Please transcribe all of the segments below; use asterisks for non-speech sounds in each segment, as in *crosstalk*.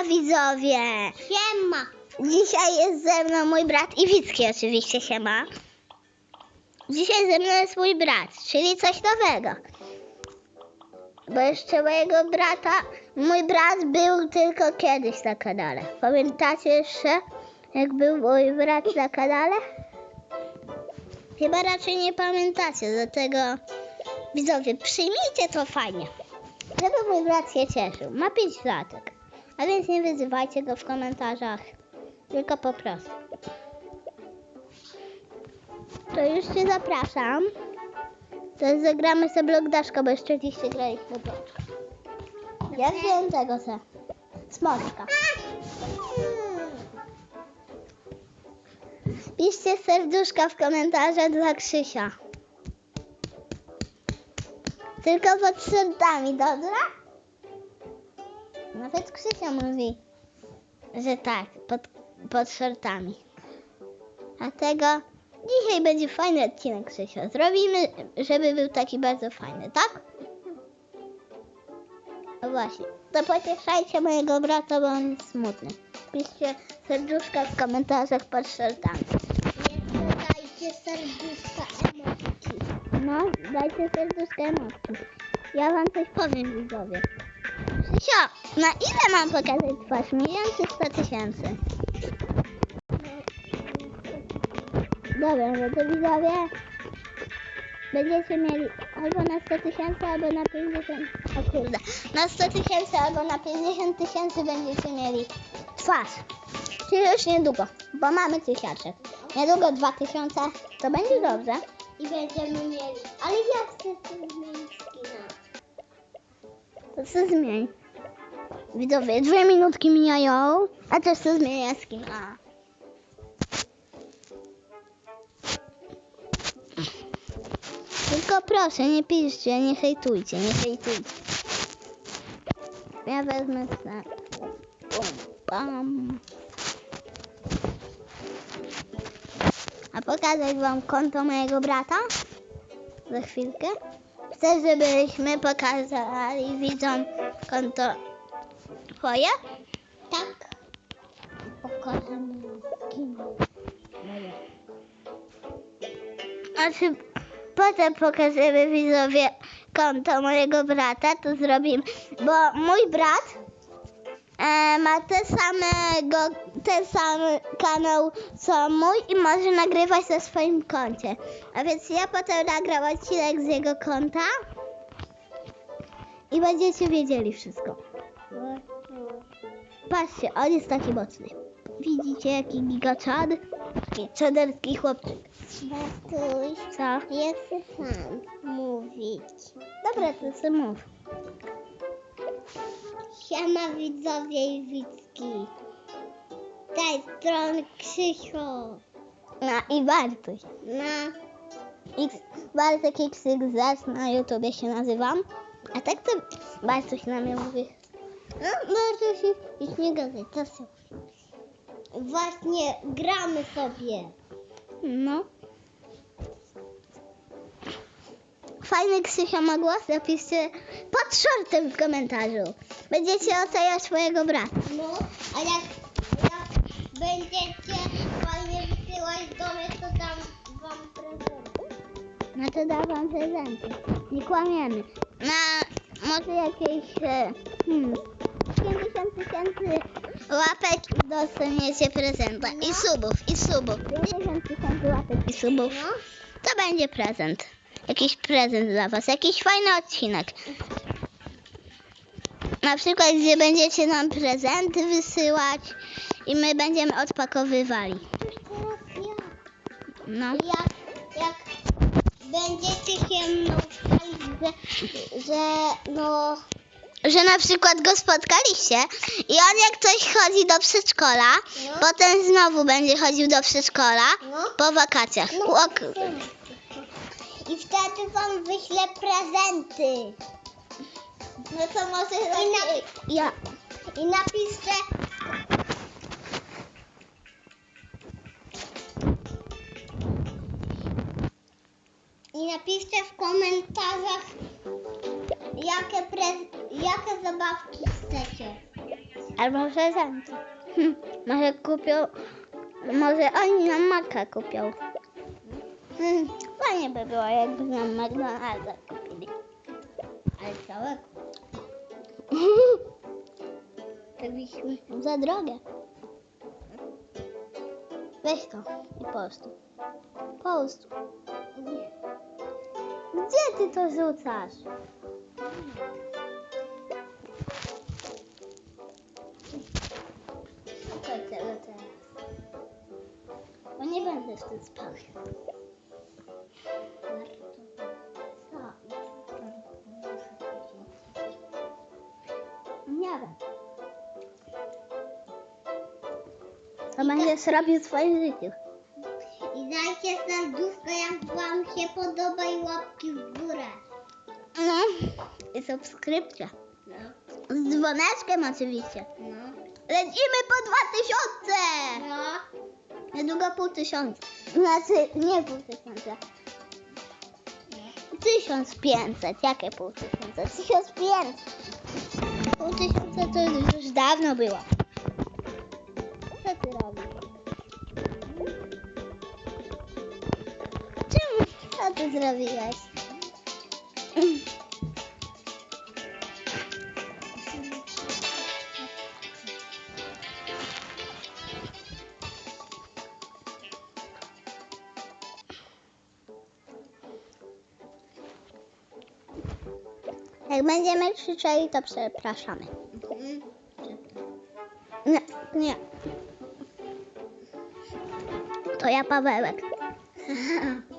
Siema widzowie! Siema. Dzisiaj jest ze mną mój brat i Wicki oczywiście siema. Dzisiaj ze mną jest mój brat, czyli coś nowego. Bo jeszcze mojego brata, mój brat był tylko kiedyś na kanale. Pamiętacie jeszcze, jak był mój brat na kanale? Chyba raczej nie pamiętacie, dlatego widzowie, przyjmijcie to fajnie. Żeby mój brat się cieszył. Ma 5 latek. A więc nie wyzywajcie go w komentarzach. Tylko po prostu. To już cię zapraszam. To zagramy sobie blok daszka, bo jeszcze dziś się graliśmy bloczka. Ja wziąłem tego se. Smoczka. Piszcie serduszka w komentarzach dla Krzysia. Tylko pod shortami, dobra? Nawet Krzysia mówi, że tak, pod, pod shortami. Dlatego dzisiaj będzie fajny odcinek Krzysia. Zrobimy, żeby był taki bardzo fajny, tak? No właśnie, to pocieszajcie mojego brata, bo on jest smutny. Piszcie serduszka w komentarzach pod shortami. Jeszcze dajcie serduszka emocji. No, dajcie serduszko emocji. Ja wam coś powiem, widzowie. Krzysia, na ile mam pokazać twarz? Milion czy 100 tysięcy? Dobra, no to widzowie będziecie mieli albo na 100 tysięcy, albo na 50... O kurde, na 100 tysięcy albo na 50 tysięcy będziecie mieli twarz. Czyli już niedługo, bo mamy tysiaczek. Niedługo 2000, to będzie dobrze. I będziemy mieli. Ale ja chcę zmienić skina. To co zmień? Widzowie, dwie minutki mijają, a też co zmienia skin. A. Tylko proszę, nie piszcie, nie hejtujcie, nie hejtujcie. Ja wezmę bam. A pokazać wam konto mojego brata? Za chwilkę. Chcę, żebyśmy pokazali widzom konto twoje? Tak. Pokażemy skina. Znaczy, potem pokażemy widzowie konto mojego brata, to zrobimy, bo mój brat e, ma samego, ten sam kanał co mój i może nagrywać na swoim koncie. A więc ja potem nagram odcinek z jego konta i będziecie wiedzieli wszystko. Patrzcie, on jest taki mocny. Widzicie jaki gigaczad? Taki czaderski chłopczyk. Bartuś, Co? ja chcę sam mówić. Dobra, to sobie mów. Siema widzowie i widzki. Tej strony Krzysiu. No i Bartuś. Na X, Bartek XXZ na YouTubie się nazywam. A tak to Bartuś na mnie mówi. No, może się już nie gadaj, to się. Właśnie gramy sobie. No. Fajny Krzysia ma głos, napiszcie pod shortem w komentarzu. Będziecie oceniać swojego brata. No, a jak, jak będziecie fajnie wysyłać do mnie, to dam wam prezent. No to dam wam prezenty. Nie kłamiemy. Na może jakieś e, hmm, 50 tysięcy łapek dostaniecie prezenta. I subów, i subów. 50 tysięcy łapek i subów. No, To będzie prezent. Jakiś prezent dla was. Jakiś fajny odcinek. Na przykład, gdzie będziecie nam prezenty wysyłać i my będziemy odpakowywali. No. Jak, jak będziecie się mną chwalić, że, że no, Że na przykład go spotkaliście i on jak coś chodzi do przedszkola, No. potem znowu będzie chodził do przedszkola no, po wakacjach. no Ok. i wtedy wam wyślę prezenty. No to może I, na, ja. I napiszcie I napiszcie w komentarzach jakie, pre, jakie zabawki chcecie. Albo prezenty. *laughs* Może kupią, może oni nam maka kupią. Hmm, fajnie by było, jakby nam McDonalda kupili. Ale całego. *laughs* Byśmy za drogie. Weź to i post. Post. Nie. Gdzie ty to rzucasz? Tego teraz? Bo nie będę w tym spał. Nie wiem. Co będziesz robił w swoim dajcie serduszko, jak wam się podoba i łapki w górę. No. I subskrypcja. No, Z dzwoneczkiem oczywiście. no, Lecimy po 2000! no. Niedługo pół tysiąca. Znaczy, nie pół tysiąca. Tysiąc pięćset. Jakie pół tysiąca? Tysiąc pięćset. Pół tysiąca to już dawno było. Co ty robisz? Ty zrobiłeś? Jak będziemy krzyczeli, to przepraszamy. Nie, nie. To ja Pawełek. *laughs*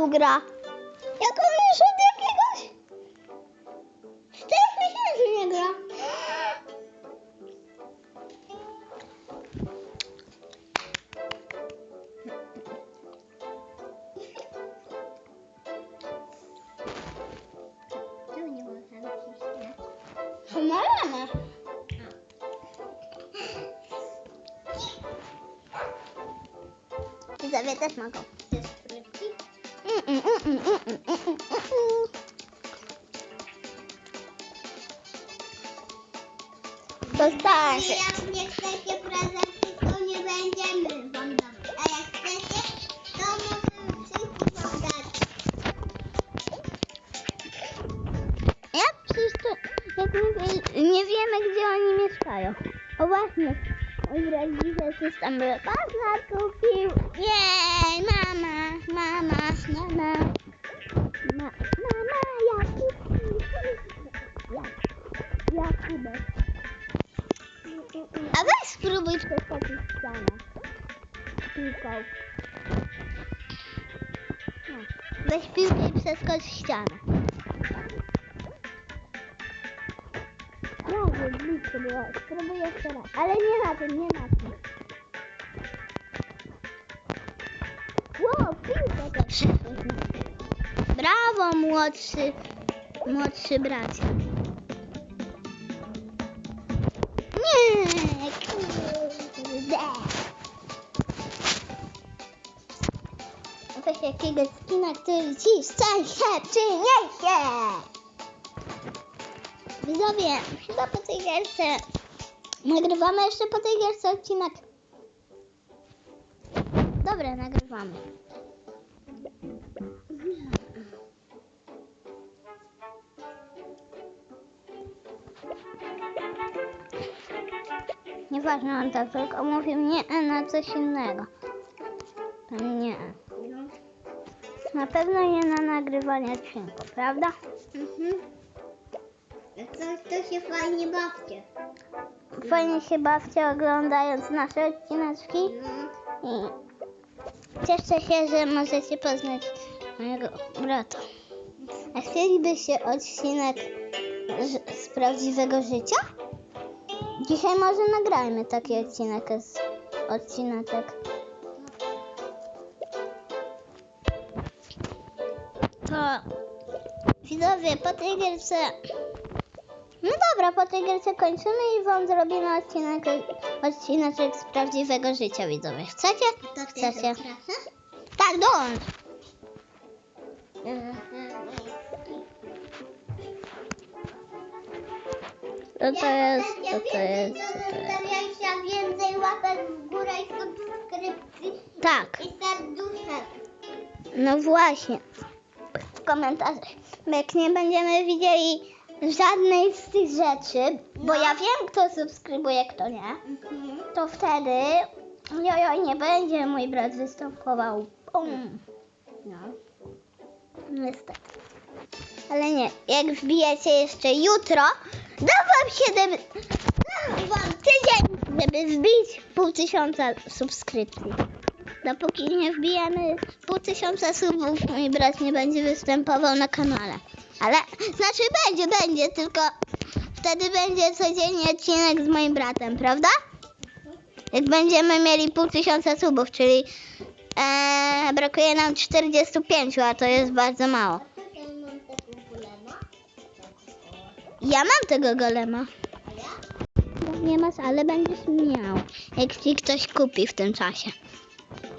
Jak on już od jakiegoś... Czterech miesięcy nie gra. Malana. Widzowie też mogą. Się. Jak nie chcecie prezenty, to nie będziemy wam dawać. A jak chcecie, to możemy wszystko wam dać. Jak przecież to, jak nie, nie wiemy, gdzie oni mieszkają. O właśnie, mój brat dzisiaj coś tam bazar kupił. Jej, spróbuj przeskoczyć ścianę. Piłką. No, Weź piłkę i przeskocz ścianę. Prawie blisko było. Spróbuję jeszcze raz. Ale nie na tym, nie na tym. Wow, piłka to. Brawo, młodszy, młodszy bracie. Nie, kurde. Weź jakiegoś skina, który ci szczęście przyniesie. Widzowie, chyba po tej gierce nagrywamy jeszcze po tej gierce odcinek. Dobra, nagrywamy. Nieważne, on tak tylko mówił nie na coś innego. Nie. Na pewno nie na nagrywanie odcinku, prawda? Mhm. Coś, to się fajnie bawcie. Fajnie się bawcie oglądając nasze odcineczki No. i cieszcie się, że możecie poznać mojego brata. A chcielibyście odcinek z prawdziwego życia? Dzisiaj może nagrajmy taki odcinek z odcineczek. To widzowie, po tej gierce... No dobra, po tej gierce kończymy i wam zrobimy odcinek, odcineczek z prawdziwego życia, widzowie. Chcecie? To Chcecie? Tak, dołącz. Co to jest? Co to jest? Co to jest? Więcej łapek w górę i subskrypcji Tak, i serduszek. no właśnie. W komentarzach. Bo Jak nie będziemy widzieli żadnej z tych rzeczy, bo ja wiem, kto subskrybuje, kto nie, Mhm. to wtedy jojo nie będzie mój brat występował. Bum. No. Niestety. Ale nie, jak wbijecie jeszcze jutro, dam wam 7, dam wam tydzień, żeby wbić pół tysiąca subskrypcji. Dopóki nie wbijemy pół tysiąca subów, mój brat nie będzie występował na kanale. Ale, znaczy będzie, będzie, tylko wtedy będzie codziennie odcinek z moim bratem, prawda? Jak będziemy mieli pół tysiąca subów, czyli e, brakuje nam 45, a to jest bardzo mało. Ja mam tego golema. No, Nie masz, ale będziesz miał. Jak ci ktoś kupi w tym czasie.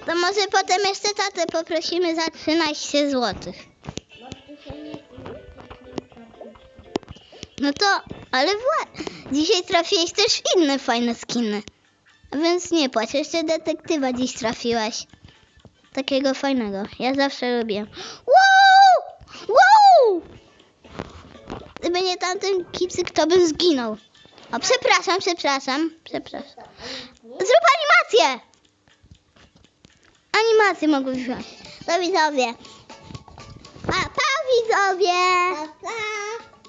To może potem jeszcze tatę poprosimy za 13 zł. No to, ale wła- dzisiaj trafiłeś też inne fajne skiny. Więc nie płacz, jeszcze detektywa dziś trafiłaś. Takiego fajnego. Ja zawsze lubię. Wow! Wow! Gdyby nie tamten kipsyk, to bym zginął. O, przepraszam, przepraszam, przepraszam. Zrób animację! Animację mogę wziąć. To widzowie. Pa, pa widzowie! Pa, pa!